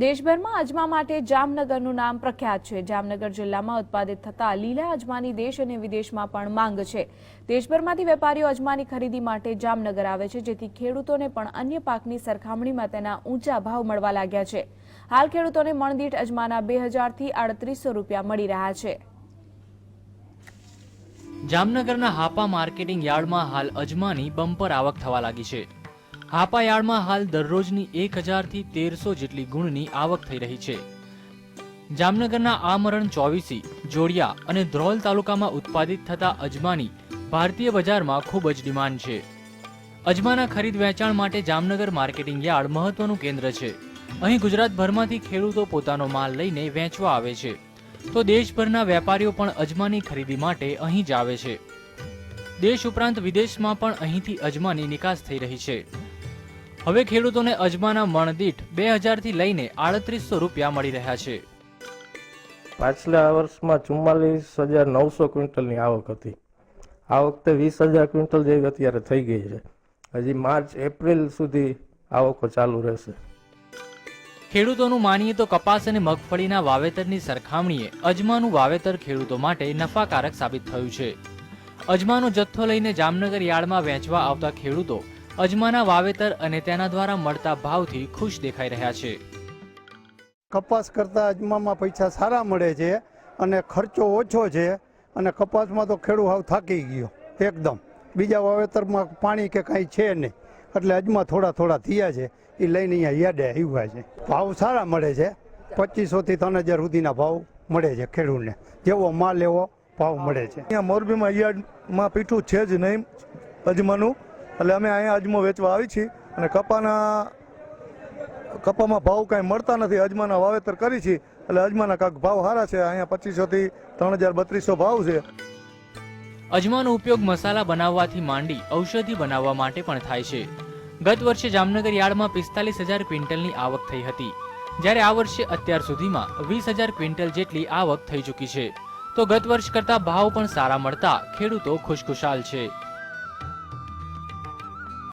દેશભરમાં અજમા માટે જામનગરનું નામ પ્રખ્યાત છે. જામનગર જિલ્લામાં ઉત્પાદિત થતા લીલા અજમાની દેશ અને વિદેશમાં પણ માંગ છે. દેશભરમાંથી વેપારીઓ અજમાની ખરીદી માટે જામનગર આવે છે, જેથી ખેડૂતોને પણ અન્ય પાકની સરખામણીમાં તેના ઊંચા ભાવ મળવા લાગ્યા છે. હાલ ખેડૂતોને મણદીઠ અજમાના બે હજારથી આડત્રીસો રૂપિયા મળી રહ્યા છે. જામનગરના હાપા માર્કેટિંગ યાર્ડમાં હાલ અજમાની બમ્પર આવક થવા લાગી છે. હાપા યાર્ડમાં હાલ દરરોજની એક હજારથી તેરસો જેટલી ગુણની આવક થઈ રહી છે. જામનગરના આમરણ ચોવીસી, જોડિયા અને ધ્રોલ તાલુકામાં ઉત્પાદિત થતા અજમાની ભારતીય બજારમાં ખૂબ જ ડિમાન્ડ છે. અજમાના ખરીદ વેચાણ માટે જામનગર માર્કેટિંગ યાર્ડ મહત્વનું કેન્દ્ર છે. અહીં ગુજરાતભરમાંથી ખેડૂતો પોતાનો માલ લઈને વેચવા આવે છે. તો દેશભરના વેપારીઓ પણ અજમાની ખરીદી માટે અહીં જ આવે છે. દેશ ઉપરાંત વિદેશમાં પણ અહીંથી અજમાની નિકાસ થઈ રહી છે. હવે ખેડૂતોને અજમાના મણદીઠ બે હજારથી લઈને આડત્રીસો રૂપિયા મળી રહ્યા છે. પાછલા વર્ષમાં ચુમ્માલીસ હજાર નવસો ક્વિન્ટલની આવક હતી. આ વખતે વીસ હજાર ક્વિન્ટલ જેવી અત્યારે થઈ ગઈ છે. હજી માર્ચ એપ્રિલ સુધી આવકો ચાલુ રહેશે. ખેડૂતોનું માનીએ તો કપાસ અને મગફળીના વાવેતરની સરખામણીએ અજમાનું વાવેતર ખેડૂતો માટે નફાકારક સાબિત થયું છે. અજમાનો જથ્થો લઈને જામનગર યાર્ડમાં વેચવા આવતા ખેડૂતો અજમાના વાવેતર અને તેના દ્વારા મળતા ભાવથી ખુશ દેખાઈ રહ્યા છે. કપાસ કરતાં અજમામાં પૈસા સારા મળે છે અને ખર્ચો ઓછો છે અને કપાસમાં તો ખેડૂત હાવ થાકી ગયો એકદમ. બીજા વાવેતરમાં પાણી કે કાંઈ છે નહીં એટલે અજમા થોડા થોડા થયા છે એ લઈને અહીંયા યાદે આવ્યા છે. ભાવ સારા મળે છે પચીસોથી ત્રણ હજાર સુધીના ભાવ મળે છે ખેડૂતને જેવો માલ એવો ભાવ મળે છે. અહીંયા મોરબીમાં યાર્ડમાં પીઠું છે જ નહીં અજમાનું. એટલે અમે અહીંયા અજમો વેચવા આવી છીએ અને કપાના કપામાં ભાવ કાંઈ મળતા નથી. અજમાના વાવેતર કરી છીએ. એટલે અજમાના કાંક ભાવ સારા છે. અહીંયા પચીસોથી ત્રણ હજાર બત્રીસો ભાવ છે. અજમાનો ઉપયોગ મસાલા બનાવવાથી માંડી ઔષધિ બનાવવા માટે પણ થાય છે. ગત વર્ષે જામનગર યાર્ડમાં પિસ્તાલીસ હજાર ક્વિન્ટલની આવક થઈ હતી. જ્યારે આ વર્ષે અત્યાર સુધીમાં વીસ હજાર ક્વિન્ટલ જેટલી આવક થઈ ચૂકી છે. તો ગત વર્ષ કરતા ભાવ પણ સારા મળતા ખેડૂતો ખુશખુશાલ છે.